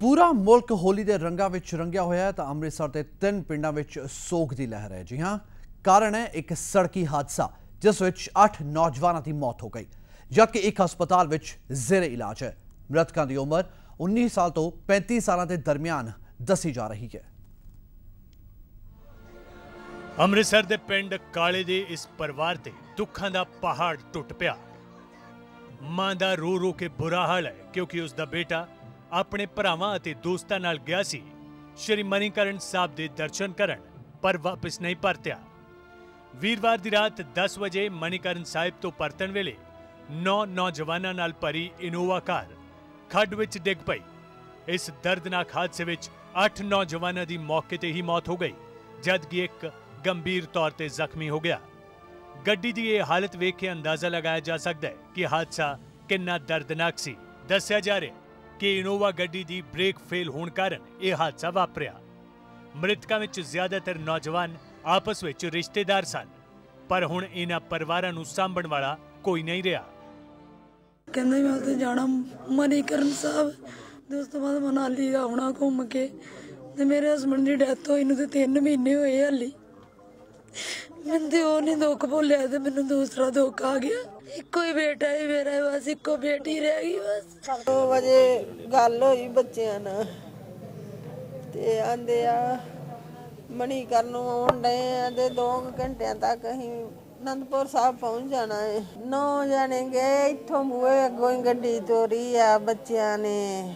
ਪੂਰਾ ਮੁਲਕ ਹੋਲੀ ਦੇ ਰੰਗਾਂ ਵਿੱਚ ਰੰਗਿਆ ਹੋਇਆ ਹੈ ਤਾਂ ਅੰਮ੍ਰਿਤਸਰ ਦੇ ਤਿੰਨ ਪਿੰਡਾਂ ਵਿੱਚ ਸੋਗ ਦੀ ਲਹਿਰ ਹੈ। ਜੀ ਹਾਂ, ਕਾਰਨ ਹੈ ਇੱਕ ਸੜਕੀ ਹਾਦਸਾ, ਜਿਸ ਵਿੱਚ 8 ਨੌਜਵਾਨਾਂ ਦੀ ਮੌਤ ਹੋ ਗਈ, ਜਦਕਿ ਇੱਕ ਹਸਪਤਾਲ ਵਿੱਚ ਜ਼ੇਰੇ ਇਲਾਜ ਹੈ। ਮ੍ਰਿਤਕਾਂ ਦੀ ਉਮਰ 19 ਸਾਲ ਤੋਂ 35 ਸਾਲਾਂ ਦੇ ਦਰਮਿਆਨ ਦੱਸੀ ਜਾ ਰਹੀ ਹੈ। ਅੰਮ੍ਰਿਤਸਰ ਦੇ ਪਿੰਡ ਕਾਲੇ ਦੇ ਇਸ ਪਰਿਵਾਰ ਤੇ ਦੁੱਖਾਂ ਦਾ ਪਹਾੜ ਟੁੱਟ ਪਿਆ। ਮਾਂ ਦਾ ਰੋ ਰੋ ਕੇ ਬੁਰਾ ਹਾਲ ਹੈ, ਕਿਉਂਕਿ ਉਸ ਦਾ ਬੇਟਾ ਆਪਣੇ ਭਰਾਵਾਂ ਅਤੇ ਦੋਸਤਾਂ ਨਾਲ ਗਿਆ ਸੀ। ਸ਼੍ਰੀ ਮਨੀਕਰਨ ਸਾਹਿਬ ਦੇ ਦਰਸ਼ਨ ਕਰਨ, ਪਰ ਵਾਪਸ ਨਹੀਂ ਪਰਤਿਆ। ਵੀਰਵਾਰ ਦੀ ਰਾਤ 10 ਵਜੇ ਮਨੀਕਰਨ ਸਾਹਿਬ ਤੋਂ ਪਰਤਣ ਵੇਲੇ ਨੌ ਨੌਜਵਾਨਾਂ ਨਾਲ ਭਰੀ ਇਨੋਵਾ ਕਾਰ ਖੱਡ ਵਿੱਚ ਡਿੱਗ ਪਈ। ਇਸ ਦਰਦਨਾਕ ਹਾਦਸੇ ਵਿੱਚ 8 ਨੌਜਵਾਨਾਂ ਦੀ ਮੌਕੇ ਤੇ ਹੀ ਮੌਤ ਹੋ ਗਈ, ਜਦਕਿ ਇੱਕ ਗੰਭੀਰ ਤੌਰ ਤੇ ਜ਼ਖਮੀ ਹੋ ਗਿਆ। ਗੱਡੀ ਦੀ ਇਹ ਹਾਲਤ ਵੇਖ ਕੇ ਅੰਦਾਜ਼ਾ ਲਗਾਇਆ ਜਾ ਸਕਦਾ ਹੈ ਕਿ ਹਾਦਸਾ ਕਿੰਨਾ ਦਰਦਨਾਕ ਸੀ। ਦੱਸਿਆ ਜਾ ਰਿਹਾ ਕਿ ਇਨੋਵਾ ਗੱਡੀ ਦੀ ਬ੍ਰੇਕ ਫੇਲ ਹੋਣ ਕਾਰਨ ਇਹ ਹਾਦਸਾ ਵਾਪਰਿਆ। ਮ੍ਰਿਤਕਾਂ ਵਿੱਚ ਜ਼ਿਆਦਾਤਰ ਨੌਜਵਾਨ ਆਪਸ ਵਿੱਚ ਰਿਸ਼ਤੇਦਾਰ ਸਨ, ਪਰ ਹੁਣ ਇਹਨਾਂ ਪਰਿਵਾਰਾਂ ਨੂੰ ਸਾਂਭਣ ਵਾਲਾ ਕੋਈ ਨਹੀਂ ਰਿਹਾ। ਕਹਿੰਦੇ ਮੈਂ ਉੱਥੇ ਜਾਣਾ ਮਨੀਕਰਨ ਸਾਹਿਬ, ਤੇ ਉਸ ਤੋਂ ਬਾਅਦ ਮਨਾਲੀ ਆਉਣਾ ਘੁੰਮ ਕੇ, ਤੇ ਮੇਰੇ ਹਸਬੰਡ ਦੀ ਡੈਥ ਹੋਈ ਨੂੰ ਤੇ 3 ਮਹੀਨੇ ਹੋਏ ਹਾਲੀ। ਮੈਨੂੰ ਤੇ ਉਹ ਨਹੀਂ ਦੁੱਖ ਭੁੱਲਿਆ ਤੇ ਮੈਨੂੰ ਦੂਸਰਾ ਦੁੱਖ ਆ ਗਿਆ। ਇੱਕੋ ਹੀ ਬੇਟਾ ਹੈ ਮੇਰਾ ਬਸ ਇੱਕੋ ਬੇਟੀ ਰਹਿ ਗਈ ਬਸ। 2 ਵਜੇ ਗੱਲ ਹੋਈ ਬੱਚਿਆਂ ਨਾਲ। ਤੇ ਆਂਦੇ ਆ ਮਣੀ ਕਰਨ ਨੂੰ ਆਉਣ ਡਏ ਆ ਤੇ 2 ਘੰਟਿਆਂ ਤੱਕ ਅਸੀਂ ਅਨੰਦਪੁਰ ਸਾਹਿਬ ਪਹੁੰਚ ਜਾਣਾ ਹੈ ਨੌ ਜਾਣੇ ਗਏ ਇੱਥੋਂ ਮੂਹੇ ਅੱਗੋਂ ਹੀ ਗੱਡੀ ਤੋਰੀ ਆ ਬੱਚਿਆਂ ਨੇ।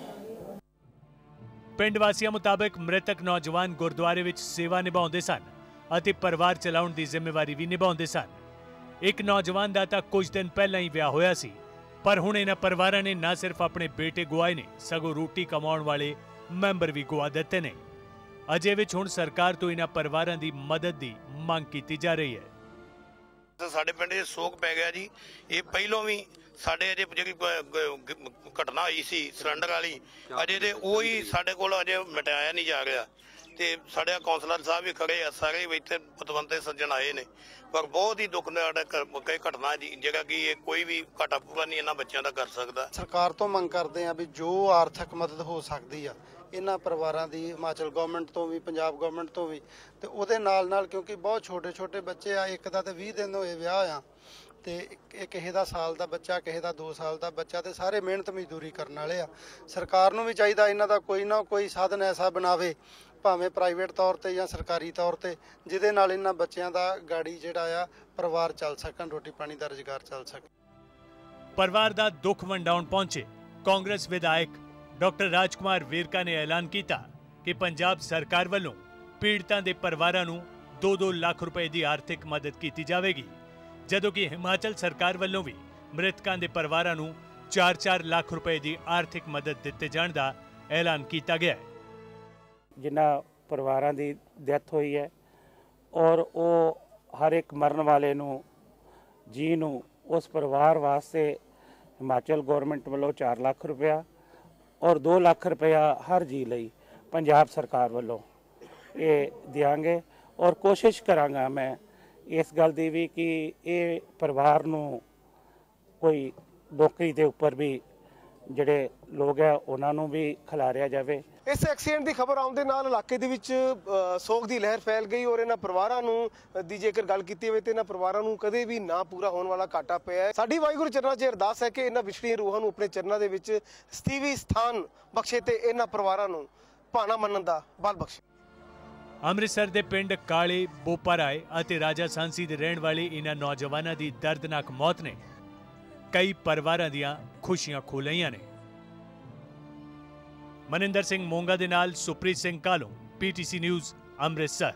ਪਿੰਡ ਵਾਸੀਆਂ ਮੁਤਾਬਕ ਮ੍ਰਿਤਕ ਨੌਜਵਾਨ ਗੁਰਦੁਆਰੇ ਵਿੱਚ ਸੇਵਾ ਨਿਭਾਉਂਦੇ ਸਨ। ਅਤੇ ਪਰਿਵਾਰ ਚਲਾਉਣ ਦੀ ਜ਼ਿੰਮੇਵਾਰੀ ਵੀ ਨਿਭਾਉਂਦੇ ਸਨ। ਇੱਕ ਨੌਜਵਾਨ ਦਾ ਤਾਂ ਕੁਝ ਦਿਨ ਪਹਿਲਾਂ ਹੀ ਵਿਆਹ ਹੋਇਆ ਸੀ ਪਰ ਹੁਣ ਇਹਨਾਂ ਪਰਿਵਾਰਾਂ ਨੇ ਨਾ ਸਿਰਫ ਆਪਣੇ ਬੇਟੇ ਗਵਾਏ ਨੇ ਸਗੋਂ ਰੋਟੀ ਕਮਾਉਣ ਵਾਲੇ ਮੈਂਬਰ ਵੀ ਗਵਾ ਦਿੱਤੇ ਨੇ। ਅਜੇ ਵਿੱਚ ਹੁਣ ਸਰਕਾਰ ਤੋਂ ਇਹਨਾਂ ਪਰਿਵਾਰਾਂ ਦੀ ਮਦਦ ਦੀ ਮੰਗ ਕੀਤੀ ਜਾ ਰਹੀ ਹੈ। ਸਾਡੇ ਪਿੰਡ 'ਚ ਸੋਗ ਪੈ ਗਿਆ ਜੀ। ਇਹ ਪਹਿਲੋਂ ਵੀ ਸਾਡੇ ਅਜੇ ਜਿਹੜੀ ਘਟਨਾ ਹੋਈ ਸੀ ਸਿਲੰਡਰ ਵਾਲੀ ਅਜੇ ਤੇ ਉਹ ਹੀ ਸਾਡੇ ਕੋਲ ਅਜੇ ਮਿਟਾਇਆ ਨਹੀਂ ਜਾ ਰਿਹਾ। ਤੇ ਸਾਡੇ ਕਾਉਂਸਲਰ ਸਾਹਿਬ ਵੀ ਖੜੇ ਆ, ਸਾਰੇ ਵੀ ਇੱਥੇ ਪਤਵੰਤੇ ਸੱਜਣ ਆਏ ਨੇ। ਪਰ ਬਹੁਤ ਹੀ ਦੁੱਖ ਕਈ ਘਟਨਾ ਜੀ, ਜਿਹੜਾ ਕਿ ਇਹ ਕੋਈ ਵੀ ਘਾਟਾ ਪੂਰਾ ਨਹੀਂ ਇਹਨਾਂ ਬੱਚਿਆਂ ਦਾ ਕਰ ਸਕਦਾ। ਸਰਕਾਰ ਤੋਂ ਮੰਗ ਕਰਦੇ ਆ ਵੀ ਜੋ ਆਰਥਿਕ ਮਦਦ ਹੋ ਸਕਦੀ ਆ, ਇਹਨਾਂ ਪਰਿਵਾਰਾਂ ਦੀ, ਹਿਮਾਚਲ ਗਵਰਨਮੈਂਟ ਤੋਂ ਵੀ, ਪੰਜਾਬ ਗਵਰਨਮੈਂਟ ਤੋਂ ਵੀ, ਤੇ ਉਹਦੇ ਨਾਲ ਨਾਲ ਕਿਉਂਕਿ ਬਹੁਤ ਛੋਟੇ ਛੋਟੇ ਬੱਚੇ ਆ, ਇੱਕ ਦਾ ਤੇ 20 ਦਿਨ ਹੋਏ ਵਿਆਹ ਆ ਤੇ ਇਹ ਕਿਸੇ ਦਾ ਸਾਲ ਦਾ ਬੱਚਾ, ਕਿਸੇ ਦਾ 2 ਸਾਲ ਦਾ ਬੱਚਾ ਤੇ ਸਾਰੇ ਮਿਹਨਤ ਮਜ਼ਦੂਰੀ ਕਰਨ ਵਾਲੇ ਆ। ਸਰਕਾਰ ਨੂੰ ਵੀ ਚਾਹੀਦਾ ਇਹਨਾਂ ਦਾ ਕੋਈ ਨਾ ਕੋਈ ਸਾਧਨ ਐਸਾ ਬਣਾਵੇ, ਭਾਵੇਂ ਪ੍ਰਾਈਵੇਟ ਤੌਰ ਤੇ ਜਾਂ ਸਰਕਾਰੀ ਤੌਰ ਤੇ, ਜਿਹਦੇ ਨਾਲ ਇਹਨਾਂ ਬੱਚਿਆਂ ਦਾ ਗਾੜੀ ਜਿਹੜਾ ਆ, ਪਰਿਵਾਰ ਚੱਲ ਸਕਣ, ਰੋਟੀ ਪਾਣੀ ਦਾ ਰੁਜ਼ਗਾਰ ਚੱਲ ਸਕੇ ਪਰਿਵਾਰ ਦਾ ਦੁੱਖ ਵੰਡਾਉਣ ਪਹੁੰਚੇ ਕਾਂਗਰਸ ਵਿਧਾਇਕ ਡਾਕਟਰ ਰਾਜਕੁਮਾਰ ਵੇਰਕਾ ਨੇ ਐਲਾਨ ਕੀਤਾ ਕਿ ਪੰਜਾਬ ਸਰਕਾਰ ਵੱਲੋਂ ਪੀੜਤਾਂ ਦੇ ਪਰਿਵਾਰਾਂ ਨੂੰ 2-2 ਲੱਖ ਰੁਪਏ ਦੀ ਆਰਥਿਕ ਮਦਦ ਕੀਤੀ ਜਾਵੇਗੀ। ਜਦੋਂ ਕਿ ਹਿਮਾਚਲ ਸਰਕਾਰ ਵੱਲੋਂ ਵੀ ਮ੍ਰਿਤਕਾਂ ਦੇ ਪਰਿਵਾਰਾਂ ਨੂੰ 4-4 ਲੱਖ ਰੁਪਏ ਦੀ ਆਰਥਿਕ ਮਦਦ ਦਿੱਤੇ ਜਾਣ ਦਾ ਐਲਾਨ ਕੀਤਾ ਗਿਆ ਹੈ। ਜਿਨ੍ਹਾਂ ਪਰਿਵਾਰਾਂ ਦੀ ਡੈਥ ਹੋਈ ਹੈ ਔਰ ਉਹ ਹਰ ਇੱਕ ਮਰਨ ਵਾਲੇ ਨੂੰ, ਜੀ ਨੂੰ, ਉਸ ਪਰਿਵਾਰ ਵਾਸਤੇ ਹਿਮਾਚਲ ਗਵਰਨਮੈਂਟ ਵੱਲੋਂ 4 ਲੱਖ ਰੁਪਇਆ ਔਰ 2 ਲੱਖ ਰੁਪਇਆ ਹਰ ਜੀ ਲਈ ਪੰਜਾਬ ਸਰਕਾਰ ਵੱਲੋਂ ਇਹ ਦਿਆਂਗੇ ਔਰ ਕੋਸ਼ਿਸ਼ ਕਰਾਂਗਾ ਮੈਂ ਇਸ ਗੱਲ ਦੀ ਵੀ ਕਿ ਇਹ ਪਰਿਵਾਰ ਨੂੰ ਕੋਈ ਨੌਕਰੀ ਦੇ ਉੱਪਰ ਵੀ ਜਿਹੜੇ ਲੋਕ ਹੈ ਉਹਨਾਂ ਨੂੰ ਵੀ ਖਿਲਾਰਿਆ ਜਾਵੇ। ਇਸ ਐਕਸੀਡੈਂਟ ਦੀ ਖਬਰ ਆਉਣ ਦੇ ਨਾਲ ਇਲਾਕੇ ਦੇ ਵਿੱਚ ਸੋਗ ਦੀ ਲਹਿਰ ਫੈਲ ਗਈ ਔਰ ਇਹਨਾਂ ਪਰਿਵਾਰਾਂ ਨੂੰ, ਦੀ ਜੇਕਰ ਗੱਲ ਕੀਤੀ ਹੋਵੇ ਤੇ ਇਹਨਾਂ ਪਰਿਵਾਰਾਂ ਨੂੰ ਕਦੇ ਵੀ ਨਾ ਪੂਰਾ ਹੋਣ ਵਾਲਾ ਘਾਟਾ ਪਿਆ ਹੈ। ਸਾਡੀ ਵਾਹਿਗੁਰੂ ਚਰਨਾਂ 'ਚ ਅਰਦਾਸ ਹੈ ਕਿ ਇਹਨਾਂ ਵਿਛੜੀਆਂ ਰੂਹਾਂ ਨੂੰ ਆਪਣੇ ਚਰਨਾਂ ਦੇ ਵਿੱਚ ਸਤੀਵੀ ਸਥਾਨ ਬਖਸ਼ੇ ਤੇ ਇਹਨਾਂ ਪਰਿਵਾਰਾਂ ਨੂੰ ਭਾਣਾ ਮੰਨਣ ਦਾ ਬਲ ਬਖਸ਼ੇ। ਅੰਮ੍ਰਿਤਸਰ ਦੇ ਪਿੰਡ ਕਾਲੇ ਬੋਪਰਾਏ ਅਤੇ ਰਾਜਾ ਸਾਂਸੀ ਦੇ ਰਹਿਣ ਵਾਲੇ ਇਹਨਾਂ ਨੌਜਵਾਨਾਂ ਦੀ ਦਰਦਨਾਕ ਮੌਤ ਨੇ ਕਈ ਪਰਿਵਾਰਾਂ ਦੀਆਂ ਖੁਸ਼ੀਆਂ ਖੋ ਲਈਆਂ ਨੇ। ਮਨਿੰਦਰ ਸਿੰਘ ਮੋਂਗਾ ਦੇ ਨਾਲ ਸੁਪ੍ਰੀਤ ਸਿੰਘ ਕਾਲੋਂ ਪੀਟੀਸੀ ਨਿਊਜ਼, ਅੰਮ੍ਰਿਤਸਰ।